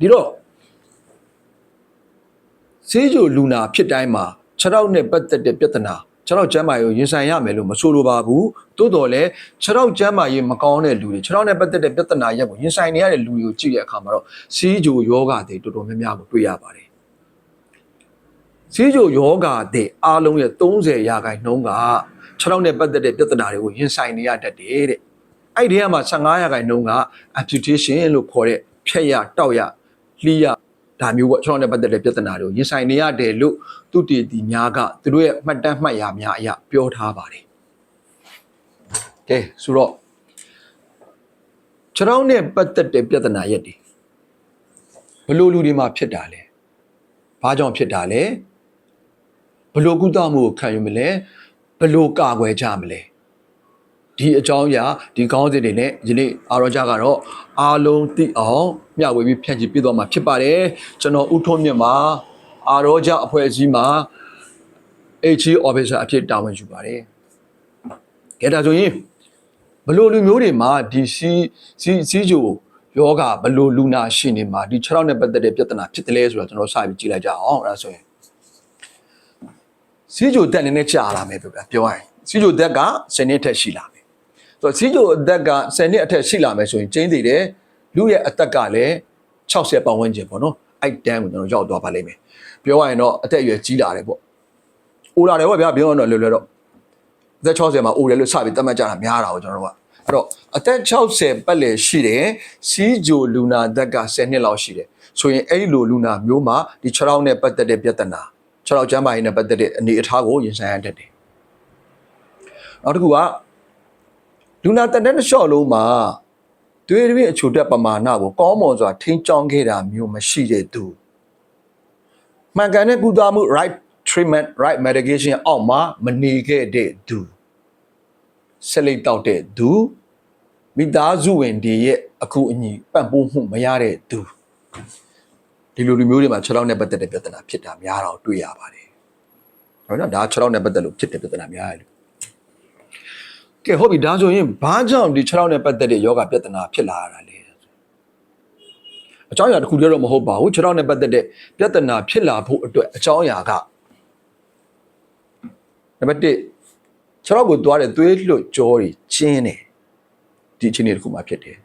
ဒီတော့ဆေးကြိုလူနာဖြစ်တိုင်းမှာခြေထောက်နဲ့ပတ်သက်တဲ့ပြဿနာခြေထောက်ကျန်းမာရေးကိုရင်ဆိုင်ရမယ်လို့မဆိုလိုပါဘူးတိုးတော်လဲခြေထောက်ကျန်းမာရေးမကောင်းတဲ့လူတွေခြေထောက်နဲ့ပတ်သက်တဲ့ပြဿနာရက်ကိုရင်ဆိုင်နေရတဲ့လူတွေကိုကြည့်တဲ့အခါမှာတော့ဆေးကြိုယောဂတွေတော်တော်များများကိုတွေ့ရပါတယ်ဆေးကြိုယောဂတွေအားလုံးရဲ့30ရာခိုင်နှုန်းကခြေထောက်နဲ့ပတ်သက်တဲ့ပြဿနာတွေကိုရင်ဆိုင်နေရတတ်တယ်တဲ့အဲ့ဒီထဲမှာ15ရာခိုင်နှုန်းက amputation လို့ခေါ်တဲ့ဖြတ်ရတောက်ရ လှီးရဒါမျိုးပေါ့ကျွန်တော်နဲ့ပတ်သက်တဲ့ပြဿနာတွေကိုရင်ဆိုင်နေရတယ်လို့သူတည်တည်များကသူတို့ရဲ့မှတ်တမ်းမှတ်ရာများအရပြောထားပါတယ်။ကဲဆိုတော့ကျွန်တော်နဲ့ပတ်သက်တဲ့ပြဿနာရက်တွေဘယ်လိုလူတွေမှာဖြစ်တာလဲ။ဘာကြောင့်ဖြစ်တာလဲ။ဘယ်လိုကုသမှုကိုခံယူမလဲ။ဘယ်လိုကာကွယ်ကြမလဲ။ ဒီအကြောင်းအရာဒီကောင်းစဉ်တွေနဲ့ဒီနေ့အာရောကြကတော့အားလုံးသိအောင်မျှဝေပြီးဖြန့်ချိပြသွားမှာဖြစ်ပါတယ်ကျွန်တော်ဦးထွန်းမြင့်မှာအာရောကြအဖွဲ့အစည်းမှာ HE officer အဖြစ်တာဝန်ယူပါတယ်ကဲဒါဆိုရင်ဘလို့လူမျိုးတွေမှာဒီစီစီစီဂျိုယောဂဘလို့လူနာရှိနေမှာဒီ6ရောက်နဲ့ပတ်သက်တဲ့ပြဿနာဖြစ်တယ်လဲဆိုတော့ကျွန်တော်စပြီးကြည့်လိုက်ကြအောင်အဲ့ဒါဆိုရင်စီဂျိုတက်နေနဲ့ကြာလာမယ်ပြောပြပြောရရင်စီဂျိုတက်က10နှစ်ထက်ရှိလာမယ်ဆို တော့စီဂျိုအသက်က10နှစ်အထက်ရှိလာမယ်ဆိုရင်ကျင်းသေးတယ်လူရဲ့အသက်ကလည်း60ပတ်ဝန်းကျင်ပေါ့နော်အဲ့တန်းကိုကျွန်တော်ရောက်သွားပါလိမ့်မယ်ပြောရရင်တော့အသက်အရွယ်ကြီးလာတယ်ပေါ့အိုလာတယ်ပေါ့ဗျာပြောရတော့လွယ်လွယ်တော့အသက်60မှာအိုတယ်လို့စပြီးသတ်မှတ်ကြတာများတာကိုကျွန်တော်တို့ကအဲ့တော့အသက်60ပတ်လည်ရှိတယ်စီဂျိုလူနာသက်က10နှစ်လောက်ရှိတယ်ဆိုရင်အဲ့ဒီလိုလူနာမျိုးမှာဒီ6ရောက်နဲ့ပတ်သက်တဲ့ပြဿနာ6ရောက်ကျမ်းမာရေးနဲ့ပတ်သက်တဲ့အနေအထားကိုရင်ဆိုင်ရတတ်တယ်နောက်တစ်ခုက လူနာတက်တဲ့လျှော့လုံးမှာသွေးတွင်းအချိုတက်ပမာဏကိုကောင်းမွန်စွာထိန်းကျောင်းခဲ့တာမျိုးမရှိတဲ့သူမှန်ကန်တဲ့ကုသမှု right treatment right medication အောက်မှာမနေခဲ့တဲ့သူဆက်လက်တောက်တဲ့သူမိသားစုဝင်တွေရဲ့အခုအညီပံ့ပိုးမှုမရတဲ့သူဒီလိုလူမျိုးတွေမှာ6လောက်နဲ့ပတ်သက်တဲ့ပြဿနာဖြစ်တာများတော့တွေ့ရပါတယ်ဟုတ်နော်ဒါ6လောက်နဲ့ပတ်သက်လို့ဖြစ်တဲ့ပြဿနာများတယ်လို့ ကဲဟုတ်ပြီဒါဆိုရင်ဘာကြောင့်ဒီ6လောက်နဲ့ပတ်သက်တဲ့ယောဂပြဿနာဖြစ်လာရတာလဲအကြောင်းအရာတစ်ခုတည်းတော့မဟုတ်ပါဘူး6လောက်နဲ့ပတ်သက်တဲ့ပြဿနာဖြစ်လာဖို့အတွက်အကြောင်းအရာကနံပါတ်1 6လောက်ကိုသွားတဲ့သွေးလွတ်ကြောတွေကျင်းတယ်ဒီအခြေအနေတစ်ခုမှဖြစ်တယ်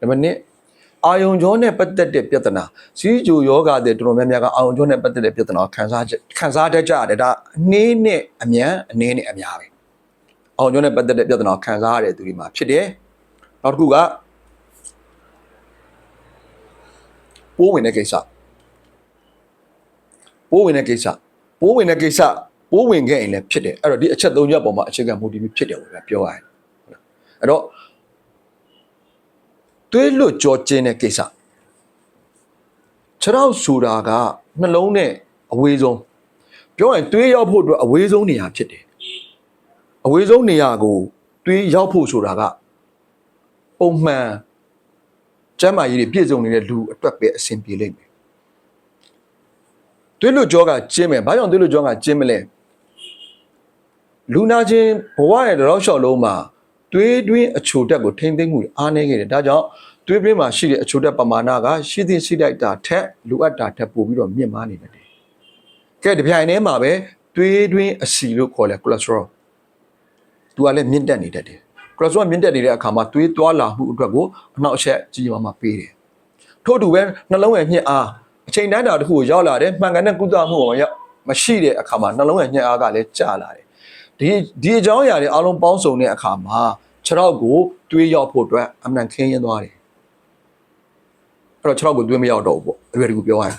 နံပါတ်2အာယုံကြောနဲ့ပတ်သက်တဲ့ပြဿနာစီးဂျိုယောဂတဲ့တော်တော်များများကအာယုံကြောနဲ့ပတ်သက်တဲ့ပြဿနာကိုခံစားချက်ခံစားတတ်ကြရတယ်ဒါအနည်းနဲ့အမြန်အနည်းနဲ့အများပဲ အောင်ကျောင်းနဲ့ပတ်သက်တဲ့ပြဿနာကိုခံစားရတဲ့သူတွေမှာဖြစ်တယ်။နောက်တစ်ခုကပိုးဝင်တဲ့ကိစ္စပိုးဝင်တဲ့ကိစ္စပိုးဝင်တဲ့ကိစ္စပိုးဝင်ခဲ့ရင်လည်းဖြစ်တယ်အဲ့တော့ဒီအချက်သုံးချက်ပေါ်မှာအခြေခံမူတည်ပြီးဖြစ်တယ်လို့ပြောရရင်အဲ့တော့သွေးလွတ်ကြောကျင်းတဲ့ကိစ္စခြေထောက်ဆိုတာကနှလုံးနဲ့အဝေးဆုံးပြောရင်သွေးရောက်ဖို့အတွက်အဝေးဆုံးနေရာဖြစ်တယ် အဝေးဆုံးနေရာကိုတွေးရောက်ဖို့ဆိုတာကပုံမှန်ကျမ်းမာရေးတွေပြည့်စုံနေတဲ့လူအတွက်ပဲအဆင်ပြေလိမ့်မယ်တွေးလို့ကြောကကျင်းမယ်ဘာကြောင့်တွေးလို့ကြောကကျင်းမလဲလူနာချင်းဘဝရဲ့တောက်လျှောက်လုံးမှာတွေးတွင်းအချိုတက်ကိုထိမ့်သိမ့်မှုအားနေခဲ့တယ်ဒါကြောင့်တွေးတွင်းမှာရှိတဲ့အချိုတက်ပမာဏကရှိသည့်ရှိလိုက်တာထက်လိုအပ်တာထက်ပိုပြီးတော့မြင့်မားနေတယ်ကဲဒီပြိုင်ထဲမှာပဲတွေးတွင်းအစီလို့ခေါ်လဲ cholesterol သူကလည်းမြင့်တက်နေတတ်တယ်။ cholesterol မြင့်တက်နေတဲ့အခါမှာသွေးသွားလာမှုအတွက်ကိုအနောက်အချက်ကြီးကြီးမားမားပေးတယ်။ထို့အတူပဲနှလုံးရဲ့ညှက်အားအချိန်တိုင်းတာတစ်ခုကိုရောက်လာတယ်မှန်ကန်တဲ့ကုသမှုပေါ်မှာရောက်မရှိတဲ့အခါမှာနှလုံးရဲ့ညှက်အားကလည်းကျလာတယ်။ဒီဒီအကြောင်းအရာတွေအားလုံးပေါင်းစုံတဲ့အခါမှာခြေထောက်ကိုသွေးရောက်ဖို့အတွက်အမှန်ခင်းရင်းသွားတယ်။အဲ့တော့ခြေထောက်ကိုသွေးမရောက်တော့ဘူးပေါ့အရွယ်တကူပြောရရင်